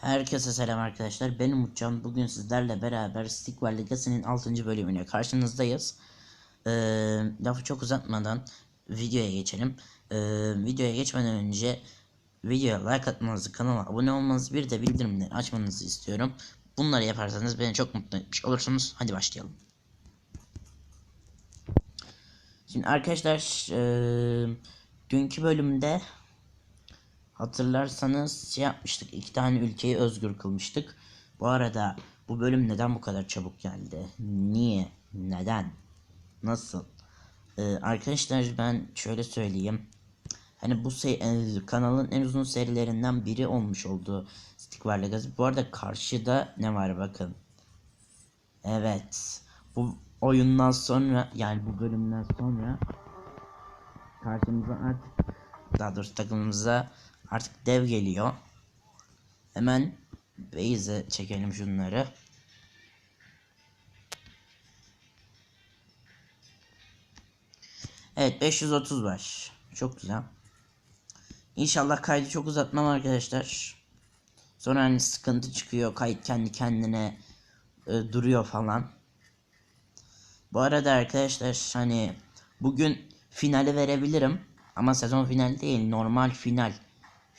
Herkese selam arkadaşlar. Ben Umutcan. Bugün sizlerle beraber Stigwell Legacy'nin 6. bölümüne karşınızdayız. Ee, lafı çok uzatmadan videoya geçelim. Ee, videoya geçmeden önce videoya like atmanızı, kanala abone olmanızı, bir de bildirimleri açmanızı istiyorum. Bunları yaparsanız beni çok mutlu etmiş olursunuz. Hadi başlayalım. Şimdi arkadaşlar ee, dünkü bölümde Hatırlarsanız şey yapmıştık. iki tane ülkeyi özgür kılmıştık. Bu arada bu bölüm neden bu kadar çabuk geldi? Niye? Neden? Nasıl? Ee, arkadaşlar ben şöyle söyleyeyim. Hani bu e, kanalın en uzun serilerinden biri olmuş oldu Stickbar Legacy. Bu arada karşıda ne var bakın. Evet. Bu oyundan sonra yani bu bölümden sonra karşımıza artık daha doğrusu takımımıza artık dev geliyor. Hemen base'e çekelim şunları. Evet 530 var. Çok güzel. İnşallah kaydı çok uzatmam arkadaşlar. Sonra hani sıkıntı çıkıyor. Kayıt kendi kendine e, duruyor falan. Bu arada arkadaşlar hani bugün finali verebilirim. Ama sezon finali değil normal final.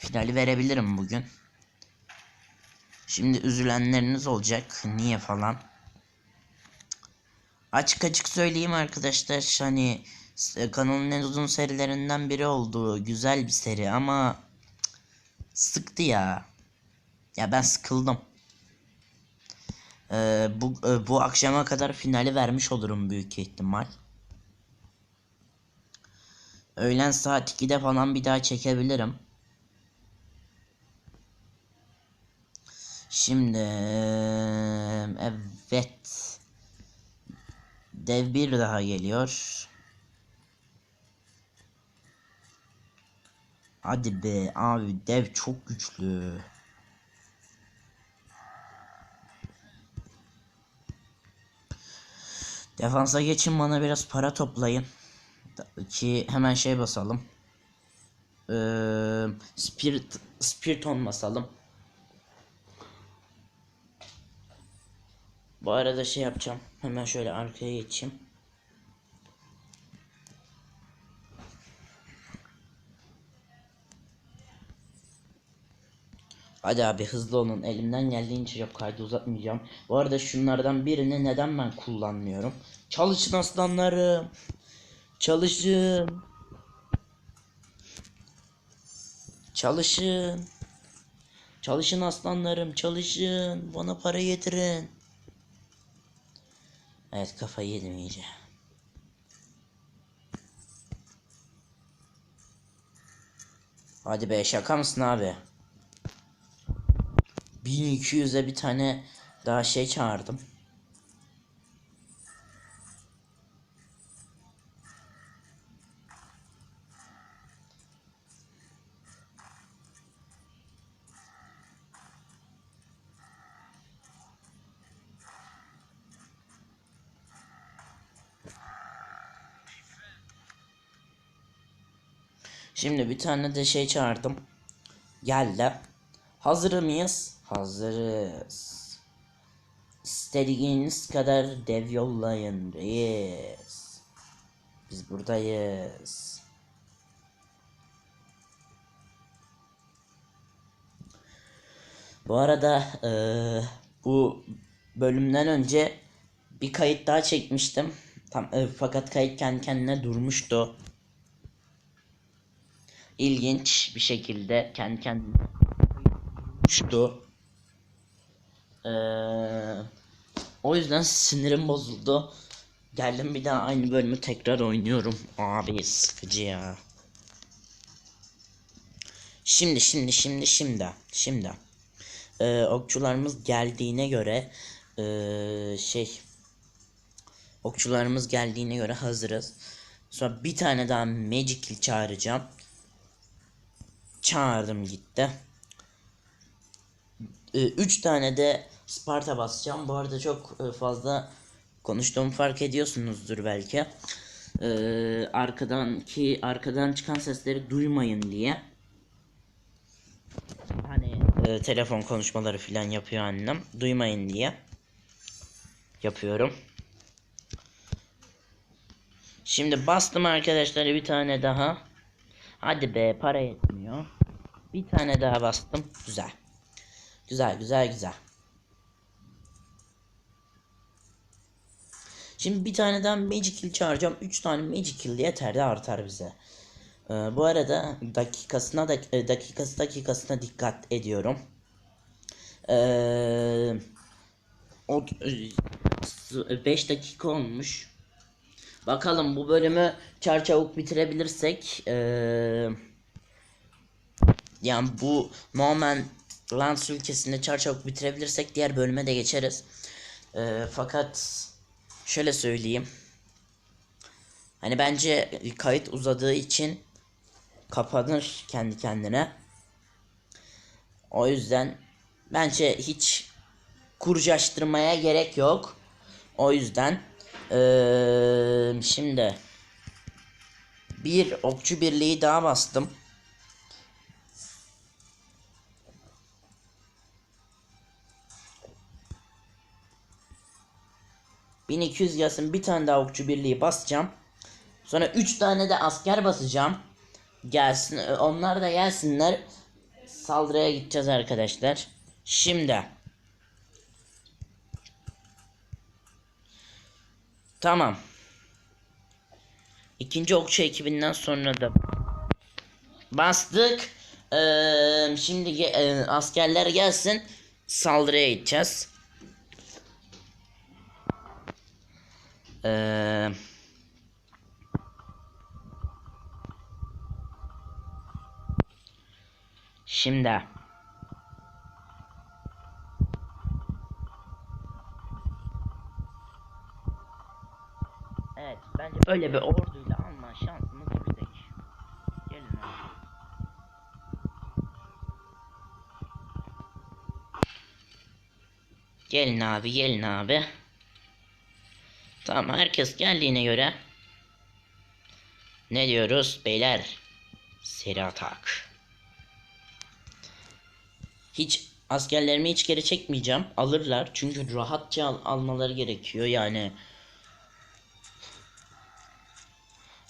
Finali verebilirim bugün. Şimdi üzülenleriniz olacak. Niye falan. Açık açık söyleyeyim arkadaşlar. Hani s- kanalın en uzun serilerinden biri oldu. Güzel bir seri ama sıktı ya. Ya ben sıkıldım. Ee, bu e, bu akşama kadar finali vermiş olurum büyük ihtimal. Öğlen saat 2'de falan bir daha çekebilirim. Şimdi evet. Dev bir daha geliyor. Hadi be abi dev çok güçlü. Defansa geçin bana biraz para toplayın. Ki hemen şey basalım. Ee, spirit spiriton basalım. Bu arada şey yapacağım. Hemen şöyle arkaya geçeyim. Hadi abi hızlı olun. Elimden geldiğince çok kaydı uzatmayacağım. Bu arada şunlardan birini neden ben kullanmıyorum? Çalışın aslanlarım. Çalışın. Çalışın. Çalışın aslanlarım çalışın. Bana para getirin. Evet kafayı yedim iyice. Hadi be şaka mısın abi? 1200'e bir tane daha şey çağırdım. Şimdi bir tane de şey çağırdım. Geldi. Hazır mıyız? Hazırız. İstediğiniz kadar dev yollayın reis. Biz buradayız. Bu arada eee, bu bölümden önce bir kayıt daha çekmiştim. Tam e, fakat kayıt kendi kendine durmuştu. İlginç bir şekilde kendi kendine durmuştu. Eee, o yüzden sinirim bozuldu. Geldim bir daha aynı bölümü tekrar oynuyorum. Abi sıkıcı ya. Şimdi şimdi şimdi şimdi şimdi. Ee, okçularımız geldiğine göre ee, şey okçularımız geldiğine göre hazırız. Sonra bir tane daha Magic çağıracağım. Çağırdım gitti. Ee, üç tane de Sparta basacağım. Bu arada çok e, fazla konuştuğumu fark ediyorsunuzdur belki. Ee, arkadan ki arkadan çıkan sesleri duymayın diye. Hani e, telefon konuşmaları falan yapıyor annem. Duymayın diye. Yapıyorum. Şimdi bastım arkadaşlar bir tane daha. Hadi be para yetmiyor. Bir tane daha bastım. Güzel. Güzel güzel güzel. Şimdi bir tane daha Magic Kill çağıracağım. 3 tane Magic Kill yeter de artar bize. Ee, bu arada dakikasına da e, dakikası dakikasına dikkat ediyorum. Ee, o 5 dakika olmuş. Bakalım bu bölümü çarçabuk bitirebilirsek ee, yani bu Norman Lands ülkesinde çarçabuk bitirebilirsek diğer bölüme de geçeriz. Ee, fakat şöyle söyleyeyim. Hani bence kayıt uzadığı için kapanır kendi kendine. O yüzden bence hiç kurcaştırmaya gerek yok. O yüzden eee, şimdi bir okçu birliği daha bastım. ...1200 gelsin bir tane daha okçu birliği basacağım. Sonra 3 tane de asker basacağım. Gelsin e, onlar da gelsinler. Saldırıya gideceğiz arkadaşlar. Şimdi. Tamam. İkinci okçu ekibinden sonra da bastık. Ee, şimdi e, askerler gelsin. Saldırıya gideceğiz. Eee Şimdi. Böyle bir orduyla alma şansımız yüksek. Gelin abi. Gelin abi gelin abi. Tamam herkes geldiğine göre. Ne diyoruz beyler? Seri atak. Hiç askerlerimi hiç geri çekmeyeceğim. Alırlar. Çünkü rahatça al- almaları gerekiyor yani.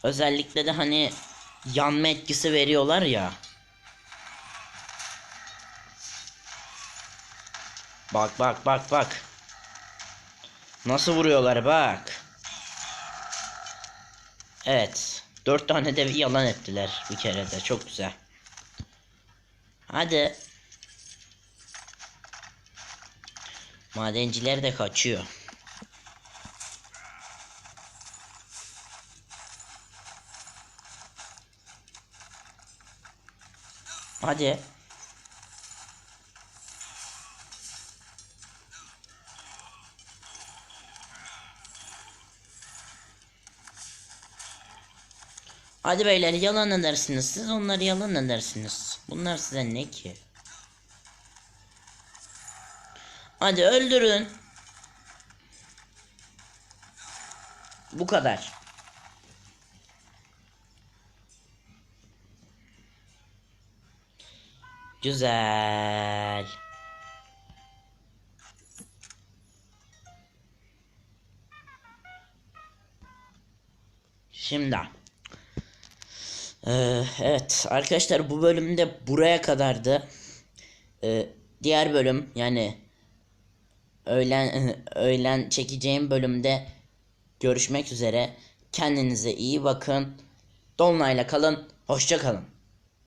Özellikle de hani yanma etkisi veriyorlar ya. Bak bak bak bak. Nasıl vuruyorlar bak. Evet. Dört tane de yalan ettiler bir kere de. Çok güzel. Hadi. Madenciler de kaçıyor. Hadi. Hadi beyler yalan edersiniz. Siz onları yalan edersiniz. Bunlar size ne ki? Hadi öldürün. Bu kadar. Güzel. Şimdi. Ee, evet arkadaşlar bu bölümde buraya kadardı. Ee, diğer bölüm yani öğlen öğlen çekeceğim bölümde görüşmek üzere. Kendinize iyi bakın. Dolunayla kalın. Hoşça kalın.